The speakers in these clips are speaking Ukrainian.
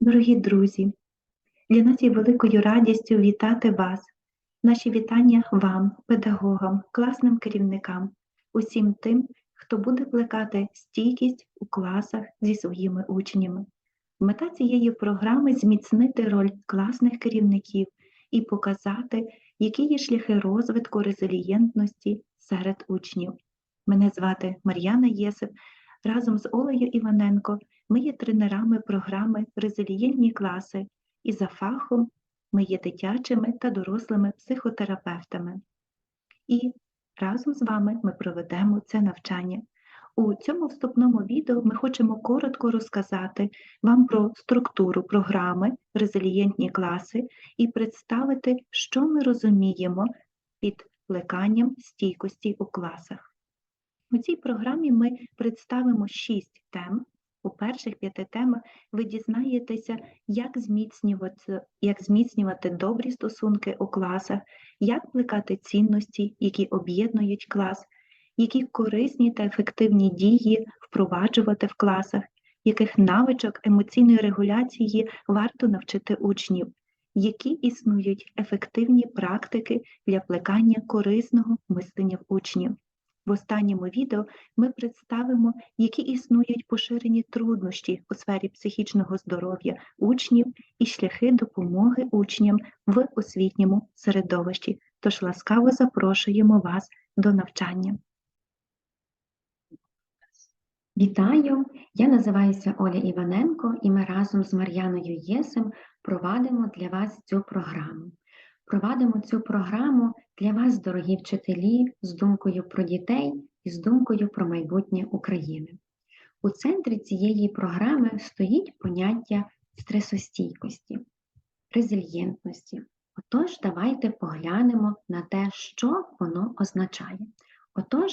Дорогі друзі, для нас є великою радістю вітати вас. Наші вітання вам, педагогам, класним керівникам, усім тим, хто буде плекати стійкість у класах зі своїми учнями. Мета цієї програми зміцнити роль класних керівників і показати, які є шляхи розвитку резилієнтності серед учнів. Мене звати Мар'яна Єсип. Разом з Олею Іваненко ми є тренерами програми Резилієнтні класи і за фахом ми є дитячими та дорослими психотерапевтами. І разом з вами ми проведемо це навчання. У цьому вступному відео ми хочемо коротко розказати вам про структуру програми Резилієнтні класи і представити, що ми розуміємо під плеканням стійкості у класах. У цій програмі ми представимо шість тем. У перших п'яти темах ви дізнаєтеся, як зміцнювати, як зміцнювати добрі стосунки у класах, як плекати цінності, які об'єднують клас, які корисні та ефективні дії впроваджувати в класах, яких навичок емоційної регуляції варто навчити учнів, які існують ефективні практики для плекання корисного мислення в учнів. В останньому відео ми представимо, які існують поширені труднощі у сфері психічного здоров'я учнів і шляхи допомоги учням в освітньому середовищі. Тож ласкаво запрошуємо вас до навчання. Вітаю! Я називаюся Оля Іваненко і ми разом з Мар'яною Єсем провадимо для вас цю програму. Провадимо цю програму для вас, дорогі вчителі, з думкою про дітей і з думкою про майбутнє України. У центрі цієї програми стоїть поняття стресостійкості, резильєнтності. Отож, давайте поглянемо на те, що воно означає. Отож,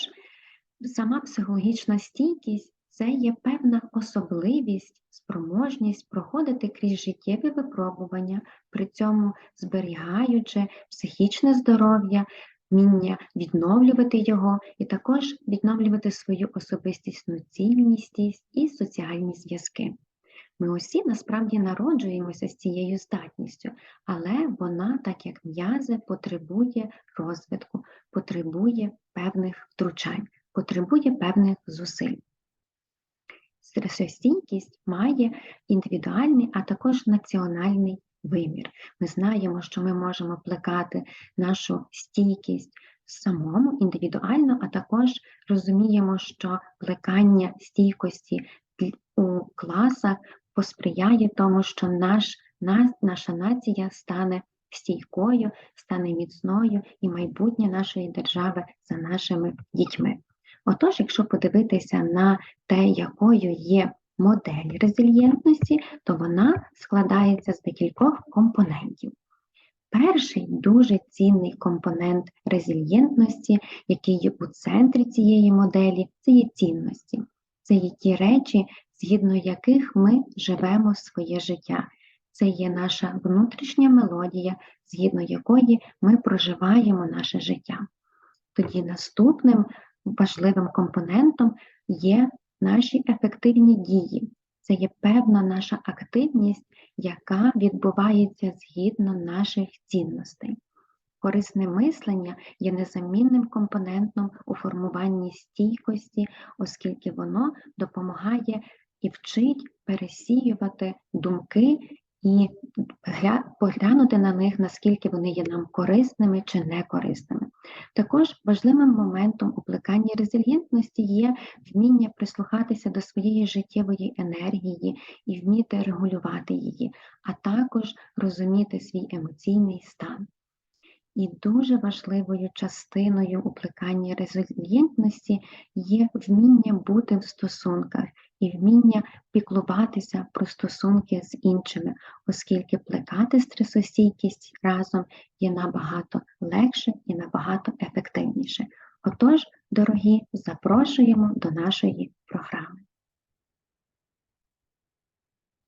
сама психологічна стійкість це є певна особливість, спроможність проходити крізь життєві випробування, при цьому зберігаючи психічне здоров'я, вміння відновлювати його і також відновлювати свою особистісну цінність і соціальні зв'язки. Ми усі насправді народжуємося з цією здатністю, але вона, так як м'язи, потребує розвитку, потребує певних втручань, потребує певних зусиль. Стресостійкість має індивідуальний, а також національний вимір. Ми знаємо, що ми можемо плекати нашу стійкість самому індивідуально, а також розуміємо, що плекання стійкості у класах посприяє тому, що наш, наша нація стане стійкою, стане міцною і майбутнє нашої держави за нашими дітьми. Отож, якщо подивитися на те, якою є модель резильєнтності, то вона складається з декількох компонентів. Перший дуже цінний компонент резильєнтності, який є у центрі цієї моделі, це є цінності. Це є ті речі, згідно яких ми живемо своє життя. Це є наша внутрішня мелодія, згідно якої ми проживаємо наше життя. Тоді наступним важливим компонентом є наші ефективні дії. Це є певна наша активність, яка відбувається згідно наших цінностей. Корисне мислення є незамінним компонентом у формуванні стійкості, оскільки воно допомагає і вчить пересіювати думки і поглянути на них, наскільки вони є нам корисними чи некорисними. Також важливим моментом у плеканні резильєнтності є вміння прислухатися до своєї життєвої енергії і вміти регулювати її, а також розуміти свій емоційний стан. І дуже важливою частиною у плеканні резильєнтності є вміння бути в стосунках і вміння піклуватися про стосунки з іншими, оскільки плекати стресостійкість разом є набагато легше і набагато ефективніше. Отож, дорогі, запрошуємо до нашої